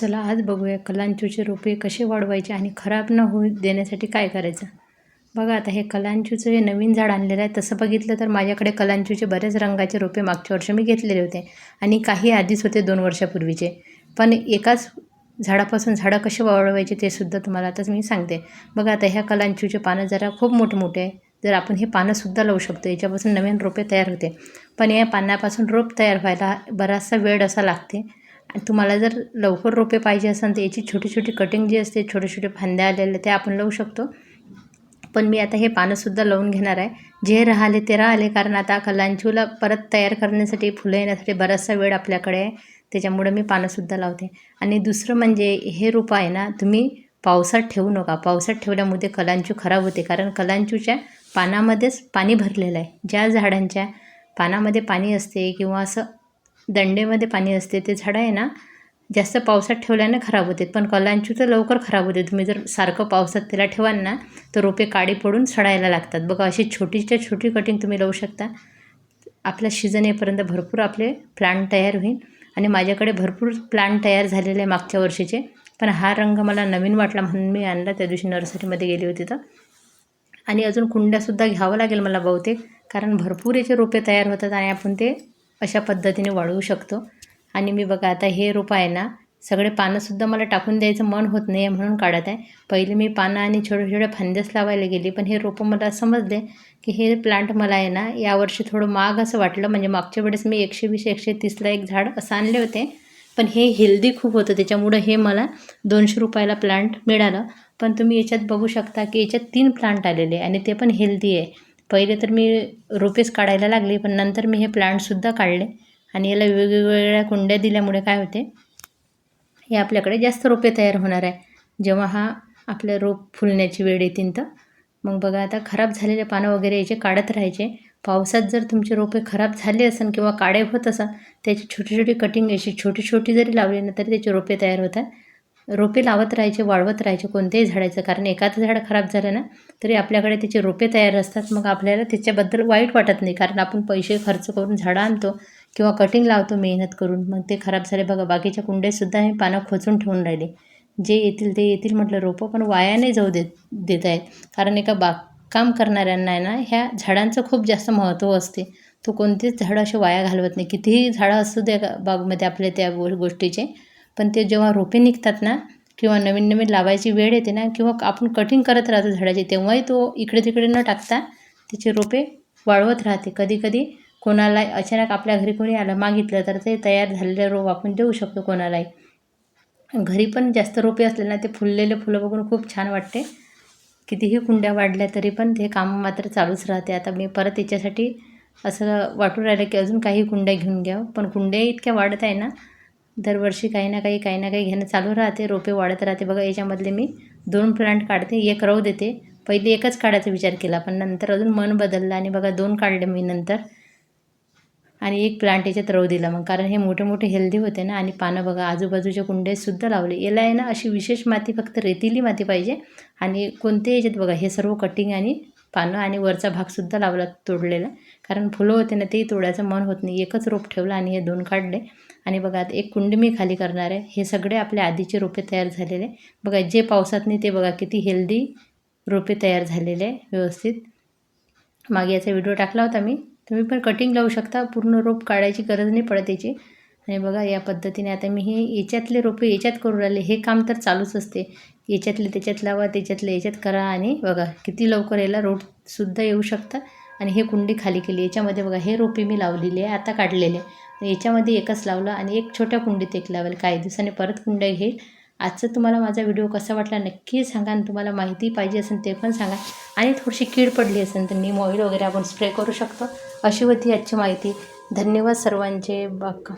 चला आज बघूया कलांचूचे रोपे कसे वाढवायचे आणि खराब न होऊ देण्यासाठी काय करायचं? बघा आता हे कलांचूचं हे नवीन झाड आणलेलं आहे. तसं बघितलं तर माझ्याकडे कलांचूचे बरेच रंगाचे रोपे मागच्या वर्षी मी घेतलेले होते आणि काही आधीच होते दोन वर्षापूर्वीचे. पण एकाच झाडापासून झाडं कसे वाढवायचे ते सुद्धा तुम्हाला आताच मी सांगते. बघा आता ह्या कलांचूचे पानं जरा खूप मोठे मोठे आहे. जर आपण हे पानंसुद्धा लावू शकतो याच्यापासून नवीन रोपे तयार होते. पण या पानापासून रोप तयार व्हायला बराचसा वेळ असा लागते. तुम्हाला जर लवकर रोपे पाहिजे असेल तर याची छोटी छोटी कटिंग जी असते छोटे छोटे फांद्या आलेले ते आपण लावू शकतो. पण मी आता हे पानंसुद्धा लावून घेणार आहे. जे राहिले ते राहिले कारण आता कलांचूला परत तयार करण्यासाठी फुलं येण्यासाठी बराचसा वेळ आपल्याकडे आहे. त्याच्यामुळे मी पानंसुद्धा लावते. आणि दुसरं म्हणजे हे रोपं आहे ना तुम्ही पावसात ठेवू नका. पावसात ठेवल्यामुळे कलांचू खराब होते. कारण कलांचूच्या पानामध्येच पाणी भरलेलं आहे. ज्या झाडांच्या पानामध्ये पाणी असते किंवा असं दंडेमध्ये पाणी असते ते झाडं आहे ना जास्त पावसात ठेवल्याने खराब होते. पण कलांचू तर लवकर खराब होते. तुम्ही जर सारखं पावसात त्याला ठेवाल ना तर रोपे काडी पडून सडायला लागतात. बघा अशी छोटीच्या छोटी कटिंग तुम्ही लावू शकता. आपल्या सीझन येईपर्यंत भरपूर आपले प्लांट तयार होईल. आणि माझ्याकडे भरपूर प्लांट तयार झालेले आहे मागच्या वर्षीचे. पण हा रंग मला नवीन वाटला म्हणून मी आणला. त्या दिवशी नर्सरीमध्ये गेली होती तर. आणि अजून कुंड्यासुद्धा घ्यावं लागेल मला बहुतेक. कारण भरपूर याचे रोपे तयार होतात आणि आपण ते अशा पद्धतीने वाढवू शकतो. आणि मी बघा आता हे रोपं आहे ना सगळे पानंसुद्धा मला टाकून द्यायचं मन होत नाही आहे म्हणून काढत आहे. पहिले मी पानं आणि छोटे छोटे फांद्याच लावायला गेली पण हे रोपं मला समजले की हे प्लांट मला आहे ना यावर्षी थोडं महाग असं वाटलं. म्हणजे मागच्या वेळेस मी एकशे वीस एकशे तीसला एक झाड असं आणले होते पण हे हेल्दी खूप होतं. त्याच्यामुळं हे मला दोनशे रुपयाला प्लांट मिळालं. पण तुम्ही याच्यात बघू शकता की याच्यात तीन प्लांट आलेले आणि ते पण हेल्दी आहे. पहिले तर मी रोपेच काढायला लागले पण नंतर मी हे प्लांटसुद्धा काढले. आणि याला वेगवेगळ्या कुंड्या दिल्यामुळे काय होते हे आपल्याकडे जास्त रोपे तयार होणार आहे. जेव्हा हा आपल्या रोप फुलण्याची वेळ येतील तर. मग बघा आता खराब झालेले पानं वगैरे याचे काढत राहायचे. पावसात जर तुमचे रोपे खराब झाले असेल किंवा काळे होत असाल त्याची छोटी छोटी कटिंग अशी छोटी छोटी जरी लावली ना तरी त्याचे रोपे तयार होतात. रोपे लावत राहायचे वाढवत राहायचे कोणत्याही झाडाचं कारण एखादं झाड खराब झालं ना तरी आपल्याकडे त्याचे रोपे तयार असतात. मग आपल्याला त्याच्याबद्दल वाईट वाटत नाही. कारण आपण पैसे खर्च करून झाडं आणतो किंवा कटिंग लावतो मेहनत करून. मग ते खराब झाले बघा बाकीच्या कुंड्यासुद्धा हे पानं खोचून ठेवून राहिले. जे येतील ते येतील म्हटलं रोपं पण वाया नाही जाऊ देत देत आहेत. कारण एका बागकाम करणाऱ्यांना आहे ना ह्या झाडांचं खूप जास्त महत्त्व असते. तो कोणतेच झाडं असे वाया घालवत नाही. कितीही झाडं असू द्या बागमध्ये आपल्या त्या गोष्टीचे पण ते जेव्हा रोपे निघतात ना किंवा नवीन नवीन लावायची वेळ येते ना किंवा आपण कटिंग करत राहतो झाडाची तेव्हाही तो इकडे तिकडे न टाकता त्याचे रोपे वाळवत राहते. कधीकधी कोणाला अचानक आपल्या घरी कोणी आलं मागितलं तर ते तयार झालेले रोप आपण देऊ शकतो कोणालाही. घरी पण जास्त रोपे असले ना ते फुललेले फुलं बघून खूप छान वाटते. कितीही कुंड्या वाढल्या तरी पण ते काम मात्र चालूच राहते. आता मी परत याच्यासाठी असं वाटून राहिलं की अजून काही कुंड्या घेऊन घ्यावं. पण कुंड्या इतक्या वाढत आहे ना दरवर्षी काही ना काही काही ना काही घेणं चालू राहते. रोपे वाढत राहते. बघा याच्यामधले मी दोन प्लांट काढते. एक रव देते. पहिले एकच काढायचा विचार केला पण नंतर अजून मन बदललं आणि बघा दोन काढले मी नंतर. आणि एक प्लांट याच्यात रव दिला मग कारण हे मोठे मोठे हेल्दी होते ना. आणि पानं बघा आजूबाजूच्या कुंडेसुद्धा लावले. याला आहे ना अशी विशेष माती फक्त रेतीली माती पाहिजे. आणि कोणते याच्यात बघा हे सर्व कटिंग आणि पानं आणि वरचा भागसुद्धा लावला तोडलेला. कारण फुलं होते ना तेही तोडायचं मन होत नाही. एकच रोप ठेवलं आणि हे दोन काढले. आणि बघा आता एक कुंडी मी खाली करणार आहे. हे सगळे आपले आधीचे रोपे तयार झालेले बघा जे पावसात नाही ते बघा किती हेल्दी रोपे तयार झालेले आहे व्यवस्थित. मागे याचा व्हिडिओ टाकला होता मी. तुम्ही पण कटिंग लावू शकता. पूर्ण रोप काढायची गरज नाही पडत याची. आणि बघा या पद्धतीने आता मी हे याच्यातले रोपे याच्यात करू राहिले. हे काम तर चालूच असते. याच्यातले त्याच्यात लावा त्याच्यातले याच्यात करा आणि बघा किती लवकर याला रोपसुद्धा येऊ शकतात आणि हे कुंडी खाली केली. याच्यामध्ये बघा हे रोपे मी लावलेली आहे आता काढलेले. याच्यामध्ये एकच लावलं आणि एक छोट्या कुंडीत एक लावेल. काही दिवसांनी परत कुंड्या घेईल आजचा तुम्हाला माझा व्हिडिओ कसा वाटला नक्की सांगा आणि तुम्हाला माहिती पाहिजे असेल ते पण सांगा. आणि थोडीशी कीड पडली असेल तर मी मॉईल वगैरे आपण स्प्रे करू शकतो. अशी होती आजची माहिती. धन्यवाद सर्वांचे. बाग